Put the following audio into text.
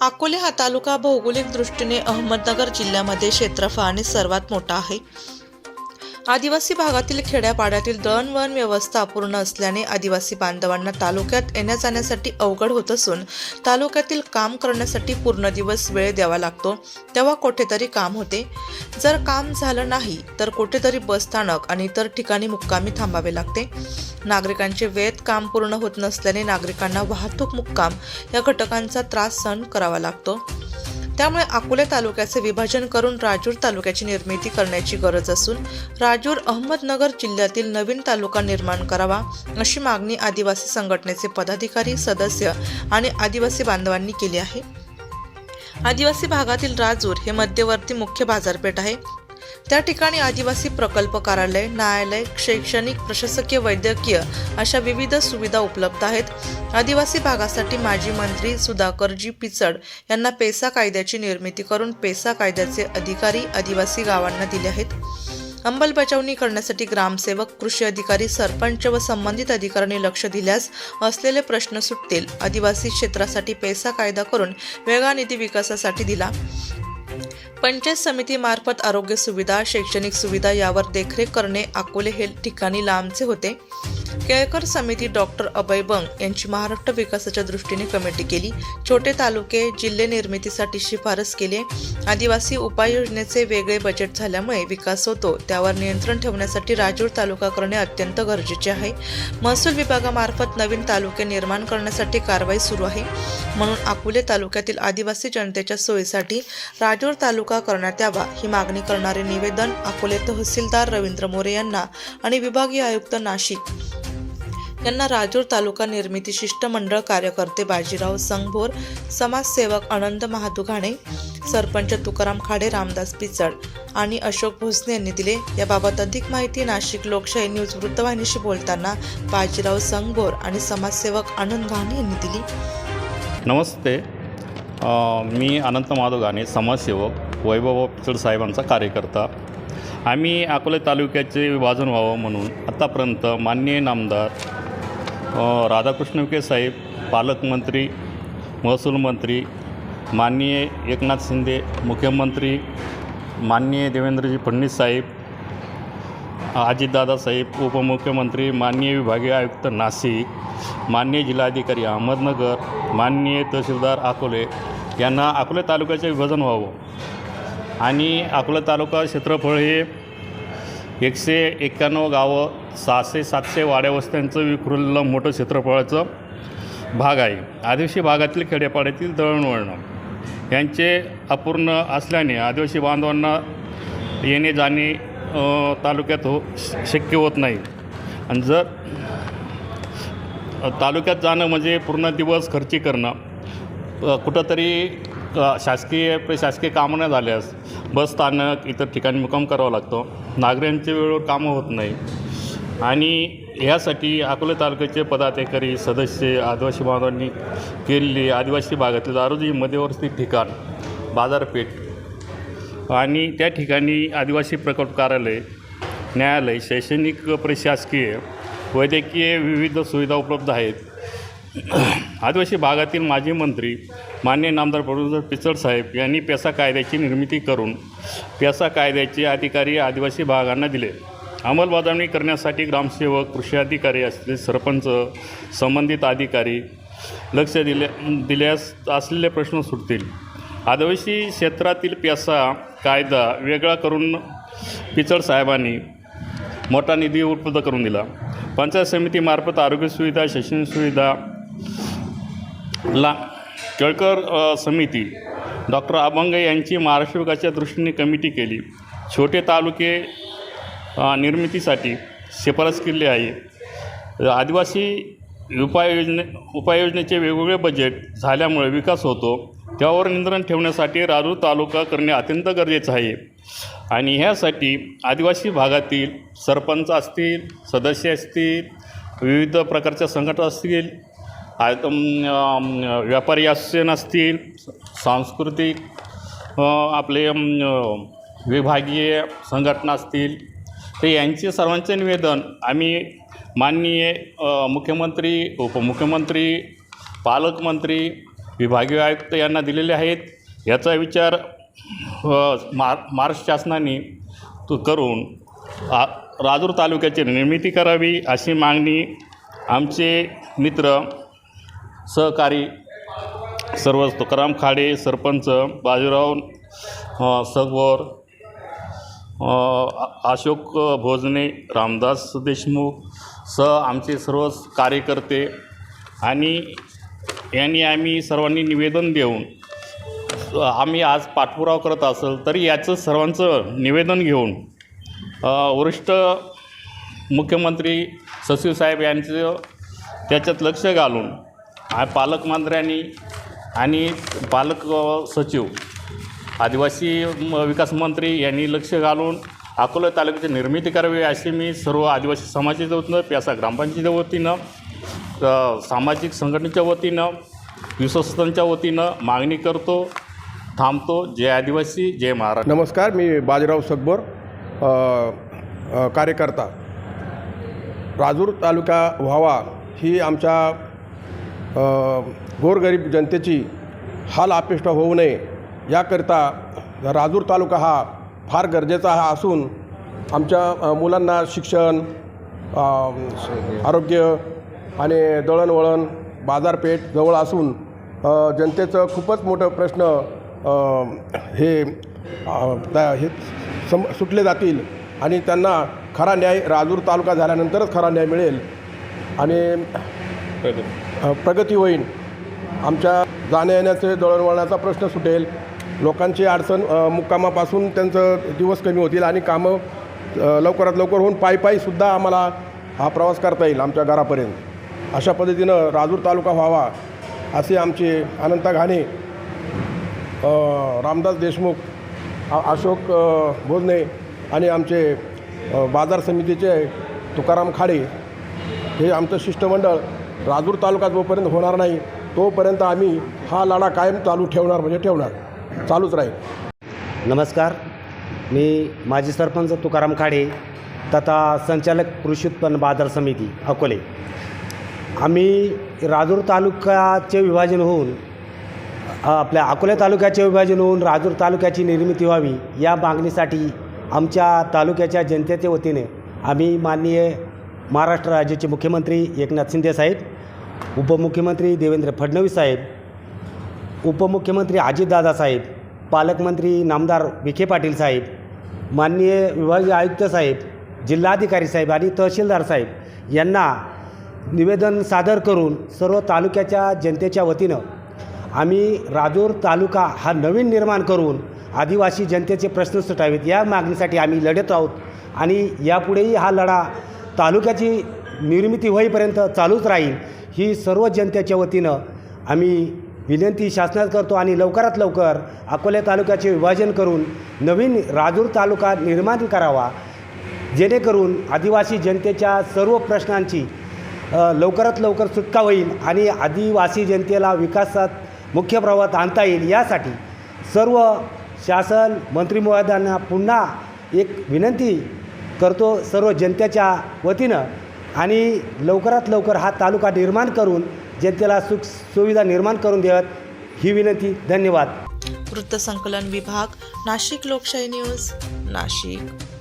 अकोले हा तालुका भौगोलिक दृष्टीने अहमदनगर जिल्ह्यामध्ये क्षेत्रफळाने सर्वात मोठा आहे. आदिवासी भागातील खेड्यापाड्यातील दळणवळण व्यवस्था पूर्ण असल्याने आदिवासी बांधवांना तालुक्यात येण्या जाण्यासाठी अवघड होत असून तालुक्यातील काम करण्यासाठी पूर्ण दिवस वेळ द्यावा लागतो. तेव्हा कुठेतरी काम होते. जर काम झालं नाही तर कुठेतरी बसस्थानक आणि इतर ठिकाणी मुक्कामी थांबावे लागते. नागरिकांचे वेळेत काम पूर्ण होत नसल्याने नागरिकांना वाहतूक मुक्काम या घटकांचा त्रास सहन करावा लागतो. त्यामुळे अकोले तालुक्याचे विभाजन करून राजूर तालुक्याची निर्मिती करण्याची गरज असून राजूर अहमदनगर जिल्ह्यातील नवीन तालुका निर्माण करावा अशी मागणी आदिवासी संघटनेचे पदाधिकारी सदस्य आणि आदिवासी बांधवांनी केली आहे. आदिवासी भागातील राजूर हे मध्यवर्ती मुख्य बाजारपेठ आहे. त्या ठिकाणी आदिवासी प्रकल्प कार्यालय न्यायालय शैक्षणिक प्रशासकीय वैद्यकीय अशा विविध सुविधा उपलब्ध आहेत. आदिवासी भागासाठी माजी मंत्री सुधाकरजी पिचड यांना पेसा कायद्याची निर्मिती करून पेसा कायद्याचे अधिकारी आदिवासी गावांना दिले आहेत. अंमलबजावणी करण्यासाठी ग्रामसेवक कृषी अधिकारी सरपंच व संबंधित अधिकाऱ्यांनी लक्ष दिल्यास असलेले प्रश्न सुटतील. आदिवासी क्षेत्रासाठी पैसा कायदा करून वेगळा निधी विकासासाठी दिला. पंचायत समितीमार्फत आरोग्य सुविधा शैक्षणिक सुविधा यावर देखरेख करणे अकोले हे ठिकाणी लांबचे होते. केळकर समिती डॉक्टर अभय बंग यांची महाराष्ट्र विकासाच्या दृष्टीने कमिटी केली. छोटे तालुके जिल्हे निर्मितीसाठी शिफारस केली. आदिवासी उपाययोजनेचे वेगळे बजेट झाल्यामुळे विकास होतो. त्यावर नियंत्रण ठेवण्यासाठी राजूर तालुका करणे अत्यंत गरजेचे आहे. महसूल विभागामार्फत नवीन तालुके निर्माण करण्यासाठी कारवाई सुरू आहे. म्हणून अकोले तालुक्यातील आदिवासी जनतेच्या सोयीसाठी राजूर तालुका करण्यात यावा ही मागणी करणारे निवेदन अकोले तहसीलदार रवींद्र मोरे यांना आणि विभागीय आयुक्त नाशिक यांना राजूर तालुका निर्मिती शिष्टमंडळ कार्यकर्ते बाजीराव संगभोर समाजसेवक आनंद महादुघाणे सरपंच तुकाराम खाडे रामदास पिचड आणि अशोक भोसने यांनी दिले. याबाबत अधिक माहिती नाशिक लोकशाही न्यूज वृत्तवाहिनीशी बोलताना बाजीराव संगभोर आणि समाजसेवक आनंद घाणे यांनी दिली. नमस्ते. मी अनंत माधव समाजसेवक वैभव पिचड साहेबांचा कार्यकर्ता. आम्ही अकोले तालुक्याचे विभाजन व्हावं म्हणून आत्तापर्यंत माननीय नामदार राधाकृष्ण विखे साहेब पालकमंत्री महसूल मंत्री माननीय एकनाथ शिंदे मुख्यमंत्री माननीय देवेंद्रजी फडणवीस साहेब अजितदादा साहेब उपमुख्यमंत्री माननीय विभागीय आयुक्त नाशिक माननीय जिल्हाधिकारी अहमदनगर माननीय तहसीलदार अकोले यांना अकोले तालुक्याचे विभाजन व्हावं. आणि अकोले तालुका क्षेत्रफळ हे एकशे एक्क्याण्णव गावं सहाशे सातशे वाड्यावस्त्यांचं विखुरलेलं मोठं क्षेत्रफळाचं भाग आहे. आदिवासी भागातील खेड्यापाड्यातील दळणवळण. यांचे अपूर्ण असल्याने आदिवासी बांधवांना येणे जाणे तालुक्यात हो श- शक्य होत नाही. आणि जर तालुक्यात जाणं म्हणजे पूर्ण दिवस खर्ची करणं. कुठंतरी शासकीय शासकीय कामं न झाल्यास बस स्थानक इतर ठिकाणी मुक्काम करावा लागतो. नागरिकांचे वेळेवर कामं होत नाही. आणि ह्यासाठी अकोले तालुक्याचे पदाधिकारी सदस्य आदिवासी बांधवांनी केलेली आदिवासी भागातील आरोग्य मध्यवर्ती ठिकाण बाजारपेठ आणि त्या ठिकाणी आदिवासी प्रकल्प कार्यालय न्यायालय शैक्षणिक प्रशासकीय वैद्यकीय विविध सुविधा उपलब्ध आहेत. आदिवासी भागातील माजी मंत्री मान्य नामदार प्रोफेसर पिचड साहेब यांनी पेसा कायद्याची निर्मिती करून पेसा कायद्याचे अधिकारी आदिवासी भागांना दिले. अंमलबजावणी करण्यासाठी ग्रामसेवक कृषी अधिकारी असलेले सरपंच संबंधित अधिकारी लक्ष दिले दिल्यास असलेले प्रश्न सुटतील. आदिवासी क्षेत्रातील पेसा कायदा वेगळा करून पिचड साहेबांनी मोठा निधी उपलब्ध करून दिला. पंचायत समितीमार्फत आरोग्य सुविधा शैक्षणिक सुविधा ला केळकर समिती. डॉक्टर अभंग यांची महाराष्ट्र विकासाच्या दृष्टीने कमिटी केली. छोटे तालुके निर्मितीसाठी शिफारस केली आहे. आदिवासी उपाययोजने उपाययोजनेचे वेगवेगळे बजेट झाल्यामुळे विकास होतो. त्यावर नियंत्रण ठेवण्यासाठी राजूर तालुका करणे अत्यंत गरजेचं आहे. आणि ह्यासाठी आदिवासी भागातील सरपंच असतील सदस्य असतील विविध प्रकारच्या संघटना असतील व्यापारी असोसिएशन असतील सांस्कृतिक आपले विभागीय संघटना असतील तर यांचे सर्वांचे निवेदन आम्ही माननीय मुख्यमंत्री उपमुख्यमंत्री पालकमंत्री विभागीय आयुक्त यांना दिलेले आहेत. याचा विचार मार महाराष्ट्र शासनाने तो करून राजूर तालुक्याची निर्मिती करावी अशी मागणी आमचे मित्र सहकारी सर्व तुकाराम खाडे सरपंच बाजीराव सगवर अशोक भोजने रामदास देशमुख सह आमचे सर्व कार्यकर्ते आणि यांनी आम्ही सर्वांनी निवेदन देऊन आम्ही आज पाठपुरावा करत असेल तरी याचं सर्वांचं निवेदन घेऊन वरिष्ठ मुख्यमंत्री सचिवसाहेब यांचं त्याच्यात लक्ष घालून पालकमंत्र्यांनी आणि पालक सचिव आदिवासी म- विकास मंत्री यांनी लक्ष घालून अकोला तालुक्याची निर्मिती करावी अशी मी सर्व आदिवासी समाजाच्या वतीनं प्यासा ग्रामपंचायतीच्या वतीनं सामाजिक संघटनेच्या वतीनं विश्वस्तांच्या वतीनं मागणी करतो थांबतो. जय आदिवासी जय महाराष्ट्र. नमस्कार मी बाजीराव सकबर कार्यकर्ता. राजूर तालुका व्हावा ही आमच्या गोरगरीब जनतेची हाल अपेष्ट होऊ नये. याकरिता राजूर तालुका हा फार गरजेचा हा असून आमच्या मुलांना शिक्षण आरोग्य आणि दळणवळण बाजारपेठ जवळ असून जनतेचं खूपच मोठं प्रश्न हे त्या- हे सम सुटले जातील आणि त्यांना खरा न्याय राजूर तालुका झाल्यानंतरच खरा न्याय मिळेल. आणि प्रगती होईल आमच्या जाण्या येण्याचे दळणवळणाचा प्रश्न सुटेल. लोकांची अडचण मुक्कामापासून त्यांचं दिवस कमी होतील आणि कामं लवकरात लवकर होऊन पायी पायीसुद्धा आम्हाला हा प्रवास करता येईल आमच्या घरापर्यंत. अशा पद्धतीनं राजूर तालुका व्हावा असे आमचे अनंता घाणे रामदास देशमुख अशोक भोजने आणि आमचे बाजार समितीचे तुकाराम खाडे हे आमचं शिष्टमंडळ राजूर तालुका जोपर्यंत होणार नाही तोपर्यंत आम्ही हा लढा कायम चालू ठेवणार म्हणजे ठेवणार. चालूच राहील. नमस्कार. मी माजी सरपंच तुकाराम खाडे तथा संचालक कृषी उत्पन्न बाजार समिती अकोले. आम्ही राजूर तालुक्याचे विभाजन होऊन आपल्या अकोले तालुक्याचे विभाजन होऊन राजूर तालुक्याची निर्मिती व्हावी या मागणीसाठी आमच्या तालुक्याच्या जनतेच्या वतीने आम्ही माननीय महाराष्ट्र राज्याचे मुख्यमंत्री एकनाथ शिंदे साहेब उपमुख्यमंत्री देवेंद्र फडणवीस साहेब उपमुख्यमंत्री अजितदादा साहेब पालकमंत्री नामदार विखे पाटील साहेब माननीय विभागीय आयुक्त साहेब जिल्हाधिकारी साहेब आणि तहसीलदार साहेब यांना निवेदन सादर करून सर्व तालुक्याच्या जनतेच्या वतीनं आम्ही राजूर तालुका हा नवीन निर्माण करून आदिवासी जनतेचे प्रश्न सुटावेत या मागणीसाठी आम्ही लढत आहोत आणि यापुढेही हा लढा तालुक्याची निर्मिती होईपर्यंत चालूच राहील ही सर्व जनतेच्या वतीनं आम्ही विनंती शासनात करतो आणि लवकरात लवकर अकोले तालुक्याचे विभाजन करून नवीन राजूर तालुका निर्माण करावा जेणेकरून आदिवासी जनतेच्या सर्व प्रश्नांची लवकरात लवकर सुटका होईल आणि आदिवासी जनतेला विकासात मुख्य प्रवाहात आणता येईल. यासाठी सर्व शासन मंत्रिमहोदयांना पुन्हा एक विनंती करतो सर्व जनतेच्या वतीनं आणि लवकरात लवकर हा तालुका निर्माण करून जनतेला सुख सुविधा निर्माण करून द्याव्यात ही विनंती धन्यवाद. वृत्तसंकलन विभाग नाशिक लोकशाही न्यूज नाशिक.